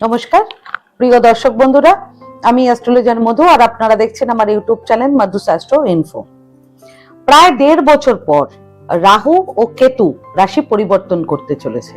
নমস্কার। প্রিয় দর্শক বন্ধুরা, আমি অ্যাস্ট্রোলজার মধু আর আপনারা দেখছেন আমার YouTube channel Madhu Astro Info প্রায় দেড় বছর পর রাহু ও কেতু রাশি পরিবর্তন করতে চলেছে।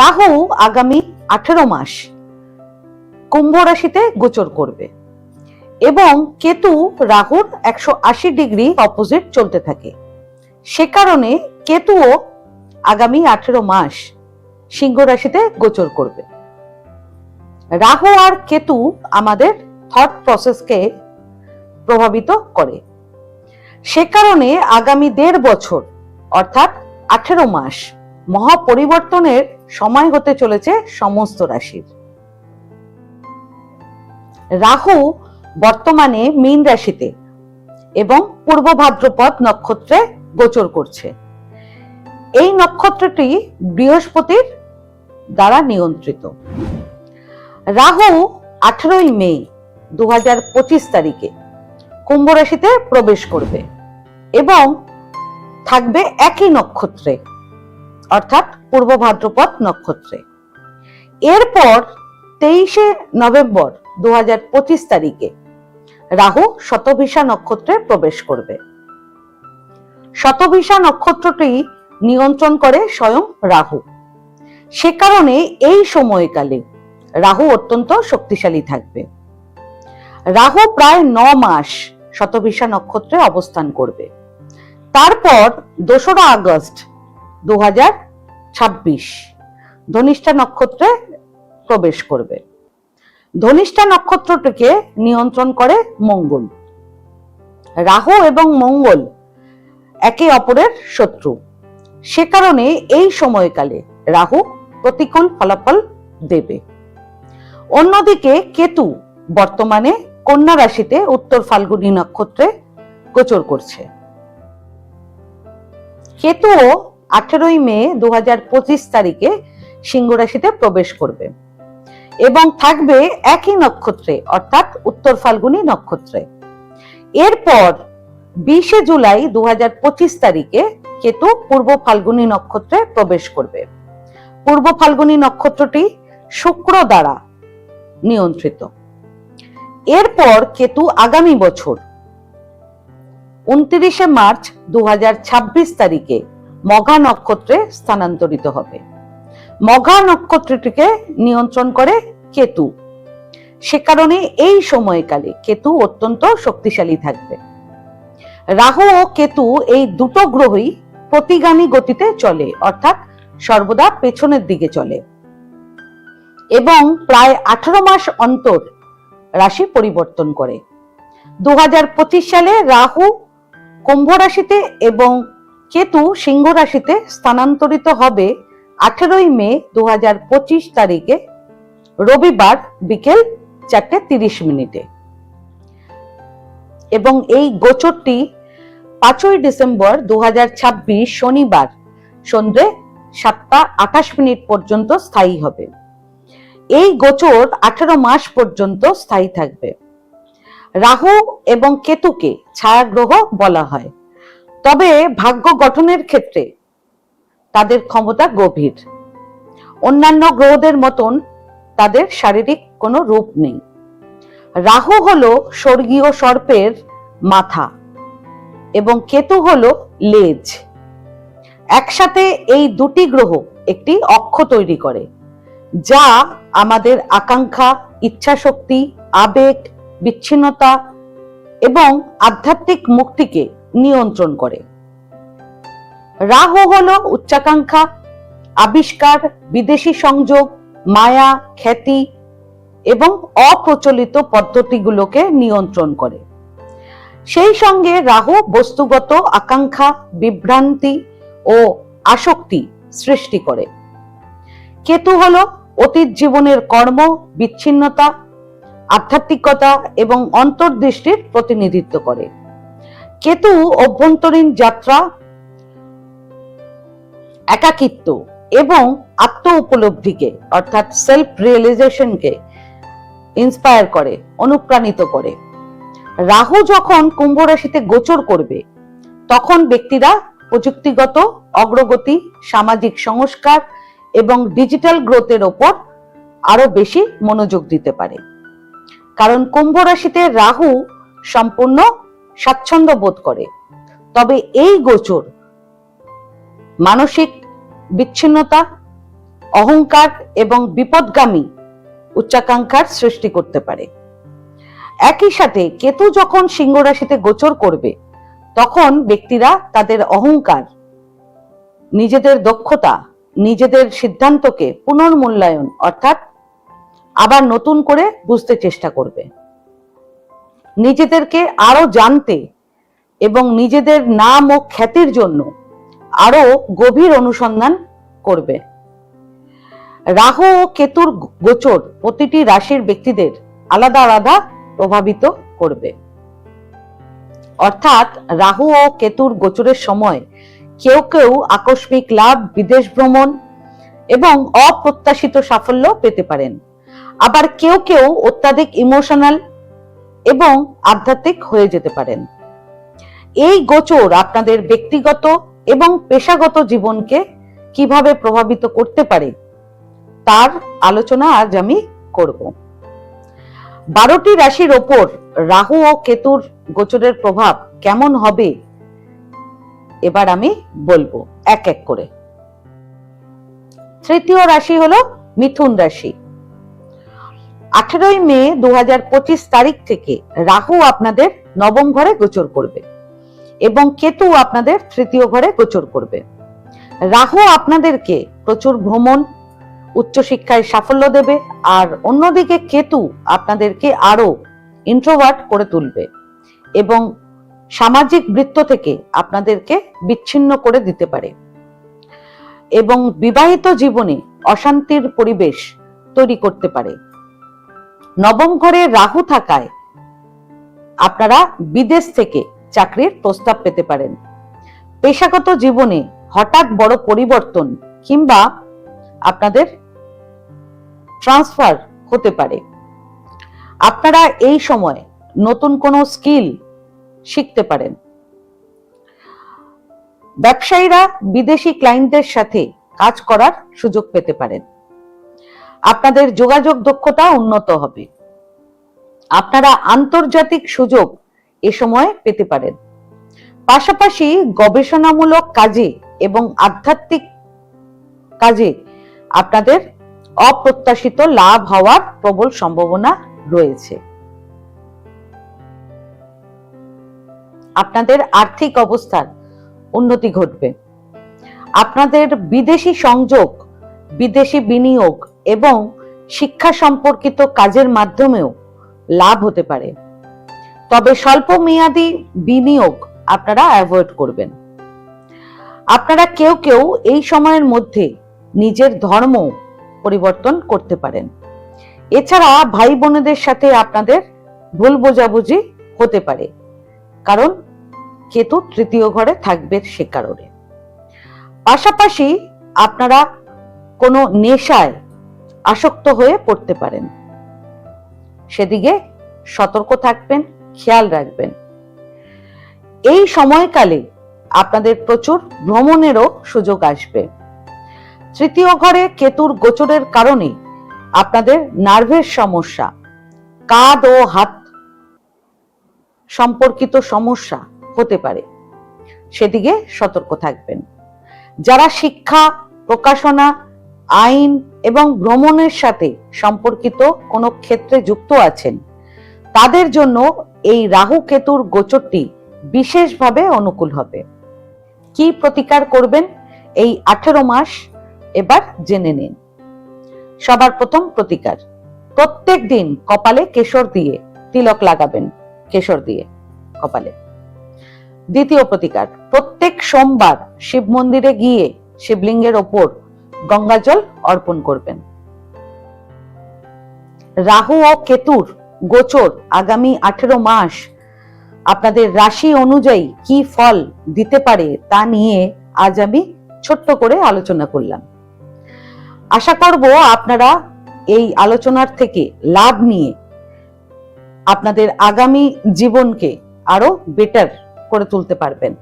রাহু আগামী আঠেরো মাস কুম্ভ রাশিতে গোচর করবে এবং কেতু রাহুর একশো আশি ডিগ্রি অপোজিট চলতে থাকে। সে কারণে কেতুও আগামী আঠেরো মাস সিংহ রাশিতে গোচর করবে। রাহু আর কেতু আমাদের থট প্রসেসকে প্রভাবিত করে। সে কারণে আগামী দেড় বছর, অর্থাৎ আঠেরো মাস, মহাপরিবর্তনের সময় হতে চলেছে সমস্ত রাশির। রাহু বর্তমানে মীন রাশিতে এবং পূর্ব ভাদ্রপদ নক্ষত্রে গোচর করছে। এই নক্ষত্রটি বৃহস্পতির দ্বারা নিয়ন্ত্রিত। রাহু আঠারোই মে দু হাজার পঁচিশ তারিখে কুম্ভ রাশিতে প্রবেশ করবে এবং থাকবে একই নক্ষত্রে, অর্থাৎ পূর্ব ভাদ্রপদ নক্ষত্রে। এরপর তেইশে নভেম্বর দু হাজার পঁচিশ তারিখে রাহু শতভিসা নক্ষত্রে প্রবেশ করবে। শতভিসা নক্ষত্রটি নিয়ন্ত্রণ করে স্বয়ং রাহু। সে কারণে এই সময়কালে রাহু অত্যন্ত শক্তিশালী থাকবে। রাহু প্রায় ন মাস শতভিসা নক্ষত্রে অবস্থান করবে। তারপর দোসরা আগস্ট দু হাজার ছাব্বিশ ধনিষ্ঠা নক্ষত্রে প্রবেশ করবে। ধনিষ্ঠা নক্ষত্রটিকে নিয়ন্ত্রণ করে মঙ্গল। রাহু এবং মঙ্গল একে অপরের শত্রু। সে কারণে এই সময়কালে রাহু প্রতিকূল ফলাফল দেবে। অন্যদিকে কেতু বর্তমানে কন্যা রাশিতে উত্তর ফাল্গুনী নক্ষত্রে গোচর করছে। কেতুও আঠেরোই মে দু হাজার পঁচিশ তারিখে সিংহ রাশিতে প্রবেশ করবে এবং থাকবে একই নক্ষত্রে, অর্থাৎ উত্তর ফাল্গুনী নক্ষত্রে। এরপর বিশে জুলাই দু হাজার পঁচিশ তারিখে কেতু পূর্ব ফাল্গুনী নক্ষত্রে প্রবেশ করবে। পূর্ব ফাল্গুনী নক্ষত্রটি শুক্র দ্বারা নিয়ন্ত্রিত। এরপর কেতু আগামী বছর, উনত্রিশে মার্চ দু তারিখে মঘা নক্ষত্রে স্থানান্তরিত হবে। মঘা নক্ষত্রটিকে নিয়ন্ত্রণ করে কেতু। সে কারণে এই সময়কালে কেতু অত্যন্ত শক্তিশালী থাকবে। রাহু ও কেতু এই দুটো গ্রহই প্রতিগামী গতিতে চলে, অর্থাৎ সর্বদা পেছনের দিকে চলে। এবং প্রায় আঠারো মাস অন্তর রাশি পরিবর্তন করে। দু হাজার পঁচিশ সালে রাহু কুম্ভ রাশিতে এবং কেতু সিংহ রাশিতে স্থানান্তরিত হবে আঠেরোই মে দু তারিখে, রবিবার বিকেল চারটে তিরিশ মিনিটে। এবং এই গোচরটি পাঁচই ডিসেম্বর দু হাজার ছাব্বিশ শনিবার সন্ধ্যে সাতটা আঠাশ মিনিট পর্যন্ত স্থায়ী হবে। এই গোচর আঠেরো মাস পর্যন্ত স্থায়ী থাকবে। রাহু এবং কেতুকে ছায়াগ্রহ বলা হয়। তবে ভাগ্য গঠনের ক্ষেত্রে তাদের ক্ষমতা গভীর। অন্যান্য গ্রহদের মতন তাদের শারীরিক কোনো রূপ নেই। রাহু হলো স্বর্গীয় সর্পের মাথা এবং কেতু হল লেজ। একসাথে এই দুটি গ্রহ একটি অক্ষ তৈরি করে। যা আমাদের আকাঙ্ক্ষা, ইচ্ছাশক্তি, আবেগ, বিচ্ছিন্নতা এবং আধ্যাত্মিক মুক্তিকে নিয়ন্ত্রণ করে। রাহু হলো উচ্চাকাঙ্ক্ষা, আবিষ্কার, বিদেশি সংযোগ, মায়া, খ্যাতি এবং অপ্রচলিত পদ্ধতিগুলোকে নিয়ন্ত্রণ করে। সেই সঙ্গে রাহু বস্তুগত আকাঙ্ক্ষা, বিভ্রান্তি ও আসক্তি সৃষ্টি করে। কেতু হলো অতীত জীবনের কর্ম, বিচ্ছিন্নতা, আধ্যাত্মিকতা এবং অন্তর্দৃষ্টির প্রতিনিধিত্ব করে। কেতু অভ্যন্তরীণ যাত্রা, একাকিত্ব এবং আত্ম উপলব্ধিকে অর্থাৎ সেলফ রিয়েলাইজেশনকে ইন্সপায়ার করে, অনুপ্রাণিত করে। রাহু যখন কুম্ভ রাশিতে গোচর করবে, তখন ব্যক্তিরা প্রযুক্তিগত অগ্রগতি, সামাজিক সংস্কার এবং ডিজিটাল গ্রোথের ওপর আরও বেশি মনোযোগ দিতে পারে। কারণ কুম্ভ রাশিতে রাহু সম্পূর্ণ স্বাচ্ছন্দ্য বোধ করে। তবে এই গোচর, মানসিক বিচ্ছিন্নতা, অহংকার এবং বিপদগামী উচ্চাকাঙ্ক্ষার সৃষ্টি করতে পারে। একই সাথে কেতু যখন সিংহ রাশিতে গোচর করবে, তখন ব্যক্তিরা তাদের অহংকার, নিজেদের দক্ষতা নিজেদের সিদ্ধান্তকে পুনর্মূল্যায়ন, অর্থাৎ আবার নতুন করে বুঝতে চেষ্টা করবে। নিজেদেরকে আরও জানতে এবং নিজেদের নাম ও খ্যাতির জন্য আরও গভীর অনুসন্ধান করবে। রাহু ও কেতুর গোচর প্রতিটি রাশির ব্যক্তিদের আলাদা আলাদা প্রভাবিত করবে। অর্থাৎ রাহু ও কেতুর গোচরের সময় কেউ কেউ আকস্মিক লাভ, বিদেশ ভ্রমণ এবং অপ্রত্যাশিত সাফল্য পেতে পারেন। আবার কেউ কেউ অত্যাধিক ইমোশনাল এবং আধ্যাত্মিক হয়ে যেতে পারেন। এই গোচর আপনাদের ব্যক্তিগত এবং পেশাগত জীবনকে কীভাবে প্রভাবিত করতে পারে, তার আলোচনা আজ আমি করব। বারোটি রাশির ওপর রাহু ও কেতুর গোচরের প্রভাব কেমন হবে এবার আমি বলব, এক এক করে। তৃতীয় রাশি হলো মিথুন রাশি। আঠেরোই মে দু তারিখ থেকে রাহু আপনাদের নবম ঘরে গোচর করবে এবং কেতু আপনাদের তৃতীয় ঘরে গোচর করবে। রাহু আপনাদেরকে প্রচুর ভ্রমণ, উচ্চশিক্ষায় সাফল্য দেবে আর অন্যদিকে কেতু আপনাদেরকে আরও ইন্ট্রোভার্ট করে তুলবে এবং সামাজিক বৃত্ত থেকে আপনাদেরকে বিচ্ছিন্ন করে দিতে পারে। এবং বিবাহিত জীবনে অশান্তির পরিবেশ তৈরি করতে পারে। নবম ঘরে রাহু থাকায় আপনারা বিদেশ থেকে চাকরির প্রস্তাব পেতে পারেন। পেশাগত জীবনে হঠাৎ বড় পরিবর্তন কিংবা আপনাদের ট্রান্সফার হতে পারে। আপনারা এই সময় নতুন কোনো স্কিল শিখতে পারেন। ব্যবসায়ীরা বিদেশি ক্লায়েন্টদের সাথে কাজ করার সুযোগ পেতে পারেন। আপনাদের যোগাযোগ দক্ষতা উন্নত হবে। আপনারা আন্তর্জাতিক সুযোগ এ সময় পেতে পারেন। পাশাপাশি গবেষণামূলক কাজে এবং আধ্যাত্মিক কাজে আপনাদের অপ্রত্যাশিত লাভ হওয়ার প্রবল সম্ভাবনা রয়েছে। আপনাদের আর্থিক অবস্থার উন্নতি ঘটবে। আপনাদের বিদেশি সংযোগ, বিদেশি বিনিয়োগ এবং শিক্ষা সম্পর্কিত কাজের মাধ্যমেও লাভ হতে পারে। তবে স্বল্প মেয়াদি বিনিয়োগ আপনারা অ্যাভয়েড করবেন। আপনারা কেউ কেউ এই সময়ের মধ্যে নিজের ধর্ম পরিবর্তন করতে পারেন। এছাড়া ভাই বোনেদের সাথে আপনাদের ভুল বোঝাবুঝি হতে পারে। কারণ কেতু তৃতীয় ঘরে থাকবে সে কারণে। পাশাপাশি আপনারা কোনো নেশায় আসক্ত হয়ে পড়তে পারেন। সেদিকে সতর্ক থাকবেন, খেয়াল রাখবেন। এই সময়কালে আপনাদের প্রচুর ভ্রমণেরও সুযোগ আসবে। তৃতীয় ঘরে কেতুর গোচরের কারণে আপনাদের নার্ভের সমস্যা, কাঁধ ও হাত সম্পর্কিত সমস্যা হতে পারে। সেদিকে সতর্ক থাকবেন। যারা শিক্ষা, প্রকাশনা, আইন এবং ভ্রমণের সাথে সম্পর্কিত কোনো ক্ষেত্রে যুক্ত আছেন, তাদের জন্য এই রাহু কেতুর গোচরটি বিশেষভাবে অনুকূল হবে। কি প্রতিকার করবেন এই আঠেরো মাস এবার জেনে নিন। সবার প্রথম প্রতিকার, প্রত্যেক দিন কপালে কেশর দিয়ে তিলক লাগাবেন, কেশর দিয়ে কপালে। দ্বিতীয় প্রতিকার। প্রত্যেক সোমবার শিব মন্দিরে গিয়ে শিবলিঙ্গের ওপর গঙ্গা জল অর্পণ করবেন। রাহু ও কেতুর গোচর আগামী আঠেরো মাস আপনাদের রাশি অনুযায়ী কি ফল দিতে পারে তা নিয়ে আজ আমি ছোট্ট করে আলোচনা করলাম। আশা করব আপনারা এই আলোচনার থেকে লাভ নিয়ে আপনাদের আগামী জীবনকে আরও বেটার করে তুলতে পারবেন।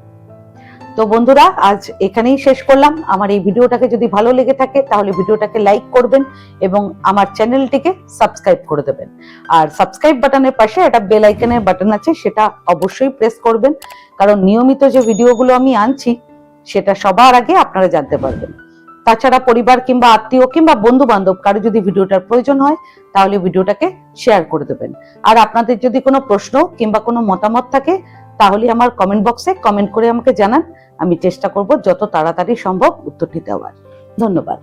তো বন্ধুরা, আজ এখানেই শেষ করলাম। আমার এই ভিডিওটাকে যদি ভালো লেগে থাকে, তাহলে ভিডিওটাকে লাইক করবেন এবং আমার চ্যানেলটিকে সাবস্ক্রাইব করে দেবেন। আর সাবস্ক্রাইব বাটনের পাশে একটা বেল আইকনের বাটন আছে, সেটা অবশ্যই প্রেস করবেন। কারণ নিয়মিত যে ভিডিওগুলো আমি আনছি, সেটা সবার আগে আপনারা জানতে পারবেন। তাছাড়া পরিবার কিংবা আত্মীয় কিংবা বন্ধু বান্ধব কারও যদি ভিডিওটার প্রয়োজন হয়, তাহলে ভিডিওটাকে শেয়ার করে দেবেন। আর আপনাদের যদি কোনো প্রশ্ন কিংবা কোনো মতামত থাকে তাহলে আমার কমেন্ট বক্সে কমেন্ট করে আমাকে জানান। আমি চেষ্টা করব যত তাড়াতাড়ি সম্ভব উত্তরটি দেওয়ার। ধন্যবাদ।